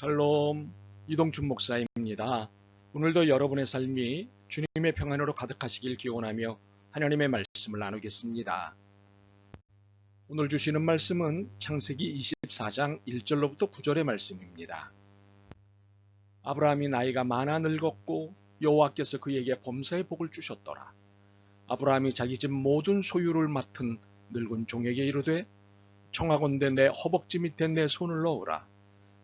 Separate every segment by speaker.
Speaker 1: 샬롬 이동춘 목사입니다. 오늘도 여러분의 삶이 주님의 평안으로 가득하시길 기원하며 하나님의 말씀을 나누겠습니다. 오늘 주시는 말씀은 창세기 24장 1절로부터 9절의 말씀입니다. 아브라함이 나이가 많아 늙었고 여호와께서 그에게 범사의 복을 주셨더라. 아브라함이 자기 집 모든 소유를 맡은 늙은 종에게 이르되 청하건대 내 허벅지 밑에 내 손을 넣으라.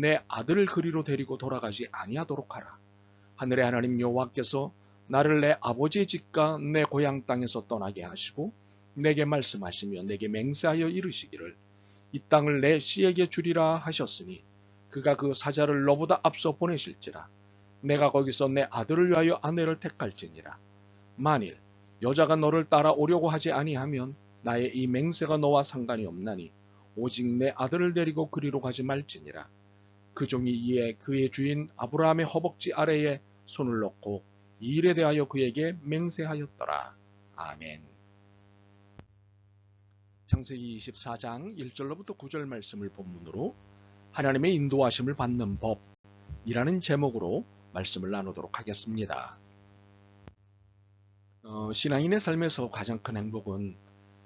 Speaker 1: 내 아들을 그리로 데리고 돌아가지 아니하도록 하라. 하늘의 하나님 여호와께서 나를 내 아버지의 집과 내 고향 땅에서 떠나게 하시고 내게 말씀하시며 내게 맹세하여 이르시기를 이 땅을 내 씨에게 주리라 하셨으니 그가 그 사자를 너보다 앞서 보내실지라. 내가 거기서 내 아들을 위하여 아내를 택할지니라. 만일 여자가 너를 따라 오려고 하지 아니하면 나의 이 맹세가 너와 상관이 없나니 오직 내 아들을 데리고 그리로 가지 말지니라 그 종이 이에 그의 주인 아브라함의 허벅지 아래에 손을 넣고 이 일에 대하여 그에게 맹세하였더라. 아멘. 창세기 24장 1절로부터 9절 말씀을 본문으로 하나님의 인도하심을 받는 법이라는 제목으로 말씀을 나누도록 하겠습니다. 어, 신앙인의 삶에서 가장 큰 행복은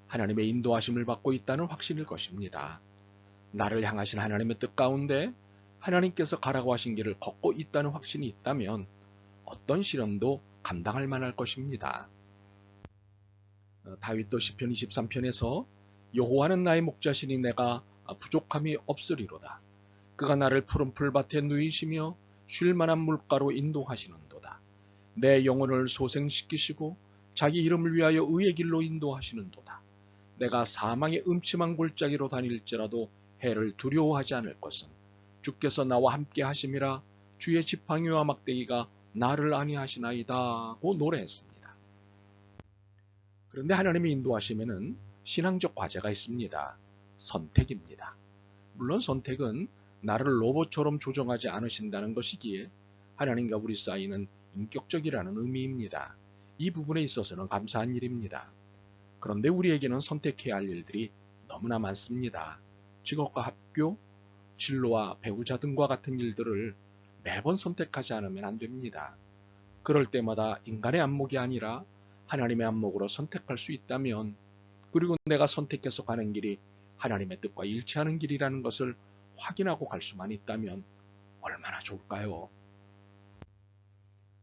Speaker 1: 하나님의 인도하심을 받고 있다는 확신일 것입니다. 나를 향하신 하나님의 뜻 가운데 하나님께서 가라고 하신 길을 걷고 있다는 확신이 있다면 어떤 시련도 감당할 만할 것입니다. 어, 다윗도 시편 23편에서 여호와는 나의 목자시니 내가 부족함이 없으리로다. 그가 나를 푸른 풀밭에 누이시며 쉴 만한 물가로 인도하시는도다. 내 영혼을 소생시키시고 자기 이름을 위하여 의의 길로 인도하시는도다. 내가 사망의 음침한 골짜기로 다닐지라도 해를 두려워하지 않을 것은 주께서 나와 함께 하심이라 주의 지팡이와 막대기가 나를 아니하시나이다 고 노래했습니다. 그런데 하나님이 인도하시면은 신앙적 과제가 있습니다. 선택입니다. 물론 선택은 나를 로봇처럼 조정하지 않으신다는 것이기에 하나님과 우리 사이는 인격적이라는 의미입니다. 이 부분에 있어서는 감사한 일입니다. 그런데 우리에게는 선택해야 할 일들이 너무나 많습니다. 직업과 학교, 진로와 배우자 등과 같은 일들을 매번 선택하지 않으면 안 됩니다. 그럴 때마다 인간의 안목이 아니라 하나님의 안목으로 선택할 수 있다면 그리고 내가 선택해서 가는 길이 하나님의 뜻과 일치하는 길이라는 것을 확인하고 갈 수만 있다면 얼마나 좋을까요?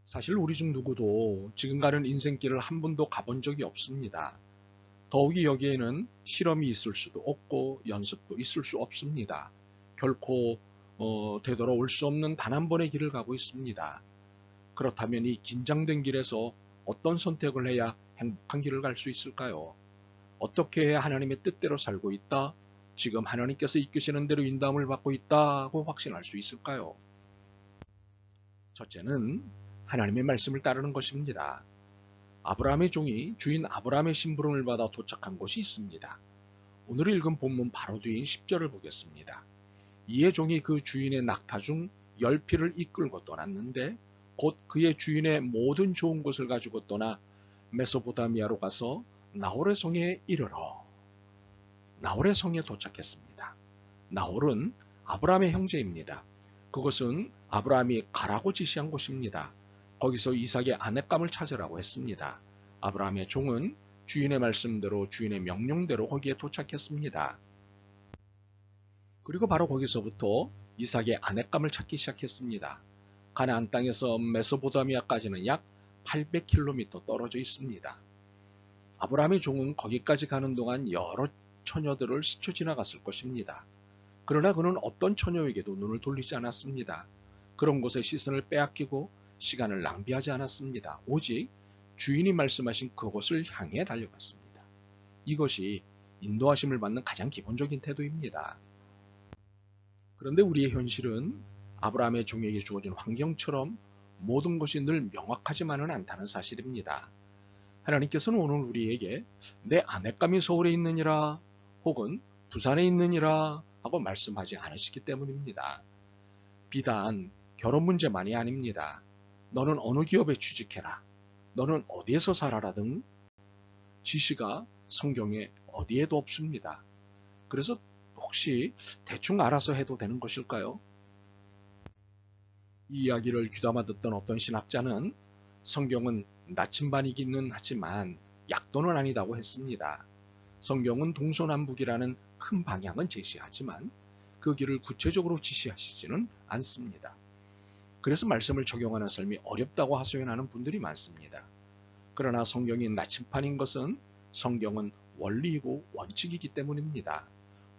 Speaker 1: 사실 우리 중 누구도 지금 가는 인생길을 한 번도 가본 적이 없습니다. 더욱이 여기에는 실험이 있을 수도 없고 연습도 있을 수 없습니다. 결코 어, 되돌아올 수 없는 단 한 번의 길을 가고 있습니다. 그렇다면 이 긴장된 길에서 어떤 선택을 해야 행복한 길을 갈 수 있을까요? 어떻게 해야 하나님의 뜻대로 살고 있다? 지금 하나님께서 이끄시는 대로 인도함을 받고 있다고 확신할 수 있을까요? 첫째는 하나님의 말씀을 따르는 것입니다. 아브라함의 종이 주인 아브라함의 심부름을 받아 도착한 곳이 있습니다. 오늘 읽은 본문 바로 뒤인 10절을 보겠습니다. 이에 종이 그 주인의 낙타 중 열피를 이끌고 떠났는데 곧 그의 주인의 모든 좋은 것을 가지고 떠나 메소포타미아로 가서 나홀의 성에 이르러 나홀의 성에 도착했습니다. 나홀은 아브라함의 형제입니다. 그것은 아브라함이 가라고 지시한 곳입니다. 거기서 이삭의 아내감을 찾으라고 했습니다. 아브라함의 종은 주인의 말씀대로 주인의 명령대로 거기에 도착했습니다. 그리고 바로 거기서부터 이삭의 아내감을 찾기 시작했습니다. 가나안 땅에서 메소포타미아까지는 약 800km 떨어져 있습니다. 아브라함의 종은 거기까지 가는 동안 여러 처녀들을 스쳐 지나갔을 것입니다. 그러나 그는 어떤 처녀에게도 눈을 돌리지 않았습니다. 그런 곳에 시선을 빼앗기고 시간을 낭비하지 않았습니다. 오직 주인이 말씀하신 그곳을 향해 달려갔습니다. 이것이 인도하심을 받는 가장 기본적인 태도입니다. 그런데 우리의 현실은 아브라함의 종에게 주어진 환경처럼 모든 것이 늘 명확하지만은 않다는 사실입니다. 하나님께서는 오늘 우리에게 내 아내감이 서울에 있느니라 혹은 부산에 있느니라 하고 말씀하지 않으시기 때문입니다. 비단 결혼 문제만이 아닙니다. 너는 어느 기업에 취직해라. 너는 어디에서 살아라 등 지시가 성경에 어디에도 없습니다. 그래서 혹시 대충 알아서 해도 되는 것일까요? 이 이야기를 귀담아 듣던 어떤 신학자는 성경은 나침반이기는 하지만 약도는 아니다고 했습니다. 성경은 동서남북이라는 큰 방향은 제시하지만 그 길을 구체적으로 지시하시지는 않습니다. 그래서 말씀을 적용하는 삶이 어렵다고 하소연하는 분들이 많습니다. 그러나 성경이 나침판인 것은 성경은 원리이고 원칙이기 때문입니다.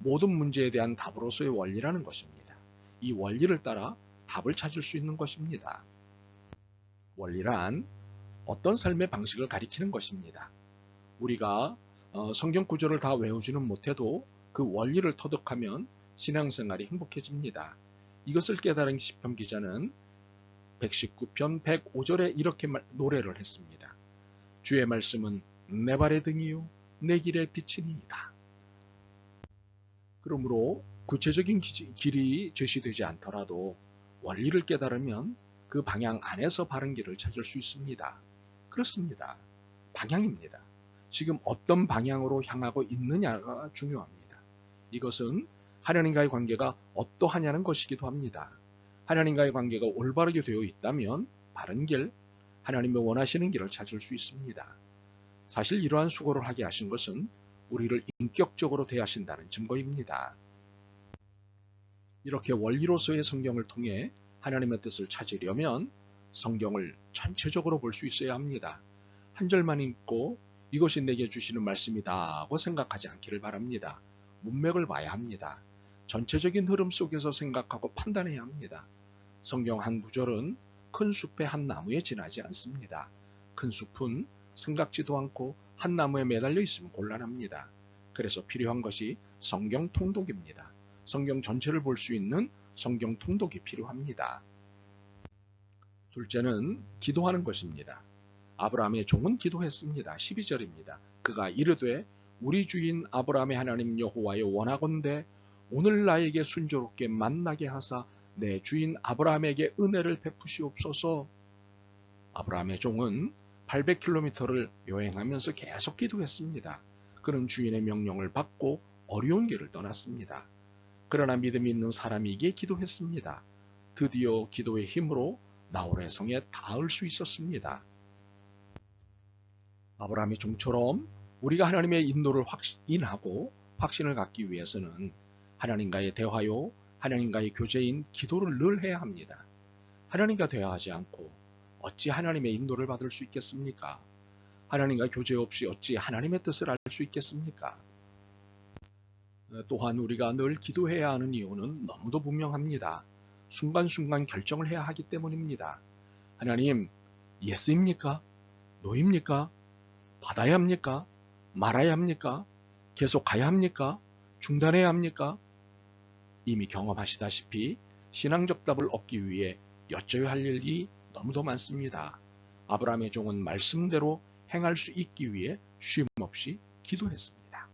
Speaker 1: 모든 문제에 대한 답으로서의 원리라는 것입니다. 이 원리를 따라 답을 찾을 수 있는 것입니다. 원리란 어떤 삶의 방식을 가리키는 것입니다. 우리가 어, 성경 구절을 다 외우지는 못해도 그 원리를 터득하면 신앙생활이 행복해집니다. 이것을 깨달은 시편 기자는 119편 105절에 이렇게 말, 노래를 했습니다. 주의 말씀은 내 발의 등이요 내 길의 빛이니이다. 그러므로 구체적인 길이 제시되지 않더라도 원리를 깨달으면 그 방향 안에서 바른 길을 찾을 수 있습니다. 그렇습니다. 방향입니다. 지금 어떤 방향으로 향하고 있느냐가 중요합니다. 이것은 하나님과의 관계가 어떠하냐는 것이기도 합니다. 하나님과의 관계가 올바르게 되어 있다면 바른 길, 하나님이 원하시는 길을 찾을 수 있습니다. 사실 이러한 수고를 하게 하신 것은 우리를 인격적으로 대하신다는 증거입니다. 이렇게 원리로서의 성경을 통해 하나님의 뜻을 찾으려면 성경을 전체적으로 볼 수 있어야 합니다. 한 절만 읽고 이것이 내게 주시는 말씀이다 하고 생각하지 않기를 바랍니다. 문맥을 봐야 합니다. 전체적인 흐름 속에서 생각하고 판단해야 합니다. 성경 한 구절은 큰 숲의 한 나무에 지나지 않습니다. 큰 숲은 생각지도 않고 한 나무에 매달려 있으면 곤란합니다. 그래서 필요한 것이 성경 통독입니다. 성경 전체를 볼 수 있는 성경 통독이 필요합니다. 둘째는 기도하는 것입니다. 아브라함의 종은 기도했습니다. 12절입니다. 그가 이르되 우리 주인 아브라함의 하나님 여호와여 원하건대 오늘 나에게 순조롭게 만나게 하사 내 주인 아브라함에게 은혜를 베푸시옵소서. 아브라함의 종은 800km를 여행하면서 계속 기도했습니다. 그는 주인의 명령을 받고 어려운 길을 떠났습니다. 그러나 믿음이 있는 사람이기에 기도했습니다. 드디어 기도의 힘으로 나홀의 성에 닿을 수 있었습니다. 아브라함의 종처럼 우리가 하나님의 인도를 확인하고 확신을 갖기 위해서는 하나님과의 대화요, 하나님과의 교제인 기도를 늘 해야 합니다. 하나님과 대화하지 않고 어찌 하나님의 인도를 받을 수 있겠습니까? 하나님과 교제 없이 어찌 하나님의 뜻을 알 수 있겠습니까? 또한 우리가 늘 기도해야 하는 이유는 너무도 분명합니다. 순간순간 결정을 해야 하기 때문입니다. 하나님, 예스입니까? 노입니까? 받아야 합니까? 말아야 합니까? 계속 가야 합니까? 중단해야 합니까? 이미 경험하시다시피 신앙적 답을 얻기 위해 여쭤야 할 일이 너무도 많습니다. 아브라함의 종은 말씀대로 행할 수 있기 위해 쉼없이 기도했습니다.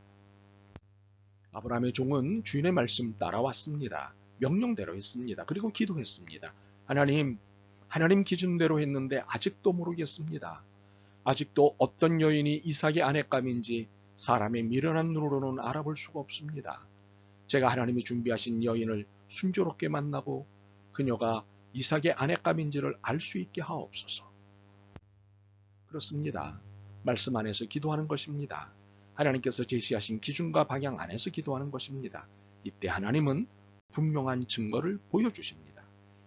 Speaker 1: 아브라함의 종은 주인의 말씀 따라왔습니다. 명령대로 했습니다. 그리고 기도했습니다. 하나님, 하나님 기준대로 했는데 아직도 모르겠습니다. 아직도 어떤 여인이 이삭의 아내감인지 사람의 미련한 눈으로는 알아볼 수가 없습니다. 제가 하나님이 준비하신 여인을 순조롭게 만나고 그녀가 이삭의 아내감인 지를 알 수 있게 하옵소서. 그렇습니다. 말씀 안에서 기도하는 것입니다. 하나님께서 제시하신 기준과 방향 안에서 기도하는 것입니다. 이때 하나님은 분명한 증거를 보여주십니다.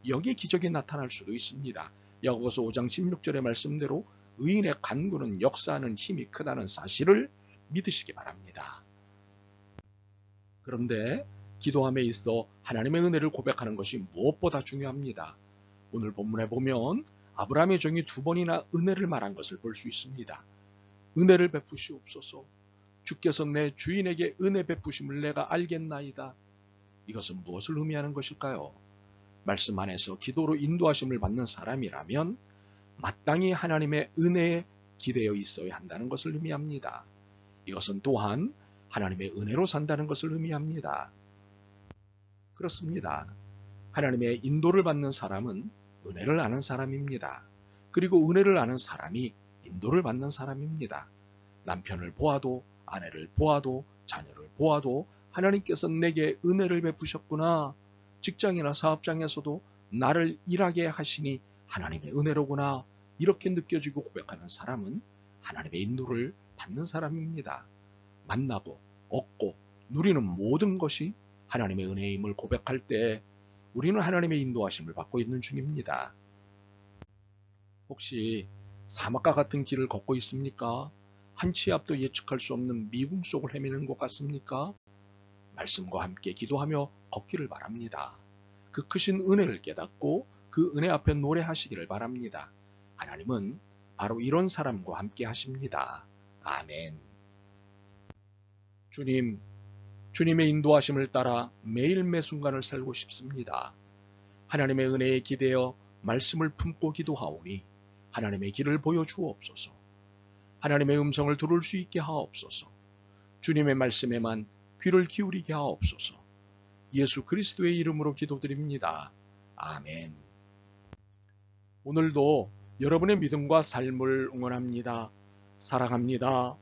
Speaker 1: 여기에 기적이 나타날 수도 있습니다. 야고보서 5장 16절의 말씀대로 의인의 간구는 역사하는 힘이 크다는 사실을 믿으시기 바랍니다. 그런데 기도함에 있어 하나님의 은혜를 고백하는 것이 무엇보다 중요합니다. 오늘 본문에 보면 아브라함의 종이 두 번이나 은혜를 말한 것을 볼 수 있습니다. 은혜를 베푸시옵소서. 주께서 내 주인에게 은혜 베푸심을 내가 알겠나이다. 이것은 무엇을 의미하는 것일까요? 말씀 안에서 기도로 인도하심을 받는 사람이라면 마땅히 하나님의 은혜에 기대어 있어야 한다는 것을 의미합니다. 이것은 또한 하나님의 은혜로 산다는 것을 의미합니다. 그렇습니다. 하나님의 인도를 받는 사람은 은혜를 아는 사람입니다. 그리고 은혜를 아는 사람이 인도를 받는 사람입니다. 남편을 보아도 아내를 보아도 자녀를 보아도 하나님께서 내게 은혜를 베푸셨구나. 직장이나 사업장에서도 나를 일하게 하시니 하나님의 은혜로구나. 이렇게 느껴지고 고백하는 사람은 하나님의 인도를 받는 사람입니다. 만나고 얻고 누리는 모든 것이 하나님의 은혜임을 고백할 때 우리는 하나님의 인도하심을 받고 있는 중입니다. 혹시 사막과 같은 길을 걷고 있습니까? 한 치 앞도 예측할 수 없는 미궁 속을 헤매는 것 같습니까? 말씀과 함께 기도하며 걷기를 바랍니다. 그 크신 은혜를 깨닫고 그 은혜 앞에 노래하시기를 바랍니다. 하나님은 바로 이런 사람과 함께 하십니다. 아멘. 주님, 주님의 인도하심을 따라 매일 매 순간을 살고 싶습니다. 하나님의 은혜에 기대어 말씀을 품고 기도하오니 하나님의 길을 보여주옵소서. 하나님의 음성을 들을 수 있게 하옵소서. 주님의 말씀에만 귀를 기울이게 하옵소서. 예수 그리스도의 이름으로 기도드립니다. 아멘. 오늘도 여러분의 믿음과 삶을 응원합니다. 사랑합니다.